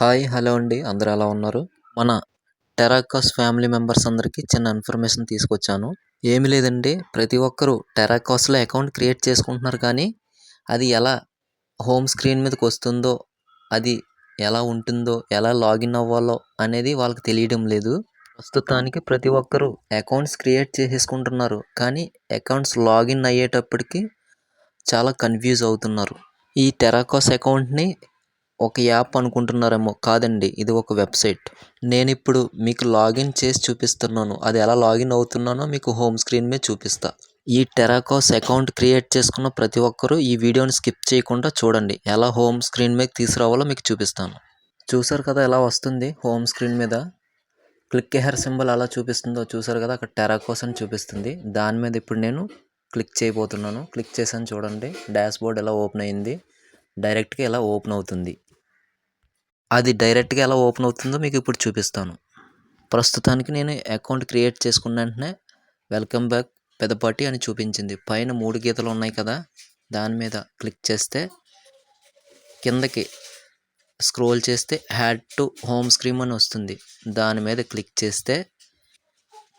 Hi hello అండి. అందరూ ఎలా ఉన్నారు? మన టెరాకాస్ ఫ్యామిలీ మెంబర్స్ అందరికీ చిన్న ఇన్ఫర్మేషన్ తీసుకొచ్చాను. ఏమి లేదండి. ప్రతి ఒక్కరూ టెరాకాస్లో అకౌంట్ క్రియేట్ చేసుకుంటున్నారు కానీ అది ఎలా హోమ్ స్క్రీన్ మీదకి వస్తుందో అది ఎలా ఉంటుందో ఎలా లాగిన్ అవ్వాలో అనేది వాళ్ళకి తెలియడం లేదు. ప్రస్తుతానికి ప్రతి ఒక్కరూ అకౌంట్స్ క్రియేట్ చేసేసుకుంటున్నారు కానీ అకౌంట్స్ లాగిన్ అయ్యేటప్పటికి చాలా కన్ఫ్యూజ్ అవుతున్నారు. ఈ టెరాకాస్ అకౌంట్ని ఒక యాప్ అనుకుంటున్నారేమో కాదండి ఇది ఒక వెబ్సైట్. నేను ఇప్పుడు మీకు లాగిన్ చేసి చూపిస్తున్నాను. అది ఎలా లాగిన్ అవుతున్నానో మీకు హోమ్ స్క్రీన్ మీద చూపిస్తా. ఈ టెరాకాస్ అకౌంట్ క్రియేట్ చేసుకున్న ప్రతి ఒక్కరూ ఈ వీడియోని స్కిప్ చేయకుండా చూడండి. ఎలా హోమ్ స్క్రీన్ మీద తీసుకురావాలో మీకు చూపిస్తాను. చూసారు కదా ఎలా వస్తుంది హోమ్ స్క్రీన్ మీద? క్లిక్ హెయిర్ సింబల్ అలా చూపిస్తుందో చూసారు కదా అక్కడ టెరాకోస్ అని చూపిస్తుంది. దాని మీద ఇప్పుడు నేను క్లిక్ చేయబోతున్నాను. క్లిక్ చేశాను చూడండి డాష్ బోర్డ్ ఎలా ఓపెన్ అయింది డైరెక్ట్గా ఇలా ఓపెన్ అవుతుంది. అది డైరెక్ట్గా ఎలా ఓపెన్ అవుతుందో మీకు ఇప్పుడు చూపిస్తాను. ప్రస్తుతానికి నేను అకౌంట్ క్రియేట్ చేసుకున్న వెంటనే వెల్కమ్ బ్యాక్ పెదపాటి అని చూపించింది. పైన మూడు గీతలు ఉన్నాయి కదా దాని మీద క్లిక్ చేస్తే కిందకి స్క్రోల్ చేస్తే హ్యాడ్ టు హోమ్ స్క్రీన్ అని వస్తుంది. దాని మీద క్లిక్ చేస్తే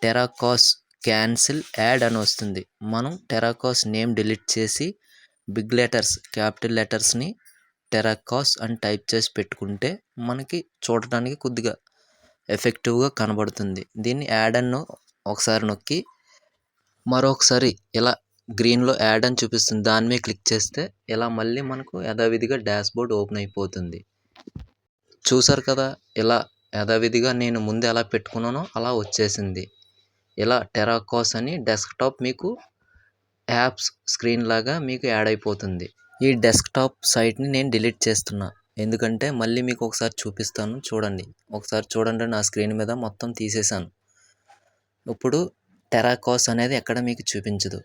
టెరాకాస్ క్యాన్సిల్ యాడ్ అని వస్తుంది. మనం టెరాకాస్ నేమ్ డిలీట్ చేసి బిగ్ లెటర్స్ క్యాపిటల్ లెటర్స్ని టెరాకాస్ అని టైప్ చేసి పెట్టుకుంటే మనకి చూడటానికి కొద్దిగా ఎఫెక్టివ్గా కనబడుతుంది. దీన్ని యాడ్ అన్ను ఒకసారి నొక్కి మరొకసారి ఇలా గ్రీన్లో యాడ్ అని చూపిస్తుంది. దాని మీద క్లిక్ చేస్తే ఇలా మళ్ళీ మనకు యథావిధిగా డాష్ బోర్డ్ ఓపెన్ అయిపోతుంది. చూసారు కదా ఇలా యథావిధిగా నేను ముందు ఎలా పెట్టుకున్నానో అలా వచ్చేసింది. ఇలా టెరాకాస్ అని డెస్క్టాప్ మీకు యాప్స్ స్క్రీన్ లాగా మీకు యాడ్ అయిపోతుంది. ఈ డెస్క్టాప్ సైట్ని నేను డిలీట్ చేస్తున్నా. ఎందుకంటే మళ్ళీ మీకు ఒకసారి చూపిస్తాను. చూడండి. ఒకసారి చూడండి నా స్క్రీన్ మీద మొత్తం తీసేసాను ఇప్పుడు టెరాకాస్ అనేది ఎక్కడ మీకు చూపించదు.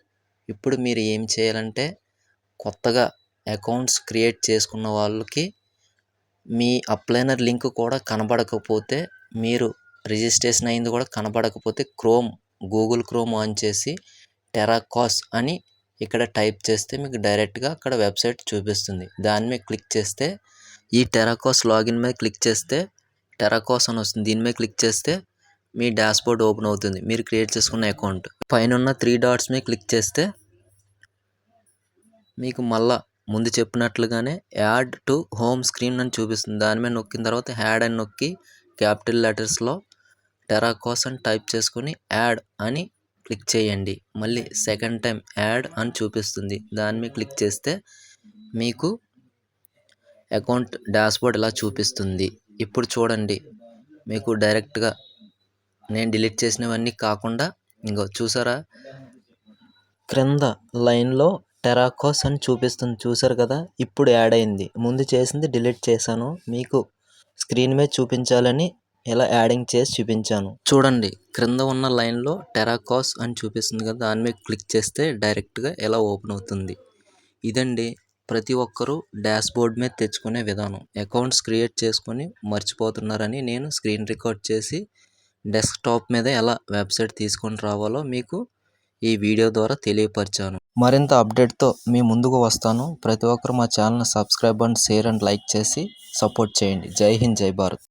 ఇప్పుడు మీరు ఏం చేయాలంటే కొత్తగా అకౌంట్స్ క్రియేట్ చేసుకున్న వాళ్ళకి మీ అప్లైనర్ లింక్ కూడా కనబడకపోతే మీరు రిజిస్ట్రేషన్ అయింది కూడా కనబడకపోతే క్రోమ్ గూగుల్ క్రోమ్ ఆన్ చేసి టెరాకాస్ అని ఇక్కడ టైప్ చేస్తే మీకు డైరెక్ట్గా అక్కడ వెబ్సైట్ చూపిస్తుంది. దాని మీద క్లిక్ చేస్తే ఈ టెరాకోస్ లాగిన్ మీద క్లిక్ చేస్తే టెరాకోస్ అని వస్తుంది. దీని మీద క్లిక్ చేస్తే మీ డాష్బోర్డ్ ఓపెన్ అవుతుంది. మీరు క్రియేట్ చేసుకున్న అకౌంట్. పైన ఉన్న త్రీ డాట్స్ మీద క్లిక్ చేస్తే మీకు మళ్ళా ముందు చెప్పినట్లుగానే యాడ్ టు హోమ్ స్క్రీన్ అని చూపిస్తుంది. దాని మీద నొక్కిన తర్వాత యాడ్ అని నొక్కి క్యాపిటల్ లెటర్స్లో టెరాకోస్ అని టైప్ చేసుకుని యాడ్ అని క్లిక్ చేయండి. మళ్ళీ సెకండ్ టైం యాడ్ అని చూపిస్తుంది. దాని మీద క్లిక్ చేస్తే మీకు అకౌంట్ డాష్బోర్డ్ ఇలా చూపిస్తుంది. ఇప్పుడు చూడండి. మీకు డైరెక్ట్గా నేను డిలీట్ చేసినవన్నీ కాకుండా ఇంకో చూసారా? క్రింద లైన్లో టెరాకోస్ అని చూపిస్తుంది. చూసారు కదా? ఇప్పుడు యాడ్ అయింది. ముందు చేసింది డిలీట్ చేశాను. మీకు స్క్రీన్ మీద చూపించాలని ఇలా యాడింగ్ చేసి చూపించాను. చూడండి క్రింద ఉన్న లైన్లో టెరాకాస్ అని చూపిస్తుంది కదా దాని మీద క్లిక్ చేస్తే డైరెక్ట్గా ఎలా ఓపెన్ అవుతుంది. ఇదండి ప్రతి ఒక్కరూ డాష్ బోర్డ్ మీద తెచ్చుకునే విధానం. అకౌంట్స్ క్రియేట్ చేసుకొని మర్చిపోతున్నారని నేను స్క్రీన్ రికార్డ్ చేసి డెస్క్టాప్ మీద ఎలా వెబ్సైట్ తీసుకొని రావాలో మీకు ఈ వీడియో ద్వారా తెలియపరిచాను. మరింత అప్డేట్తో మీ ముందుకు వస్తాను. ప్రతి ఒక్కరు మా ఛానల్ని subscribe and share and like చేసి సపోర్ట్ చేయండి. జై హింద్ జై భారత్.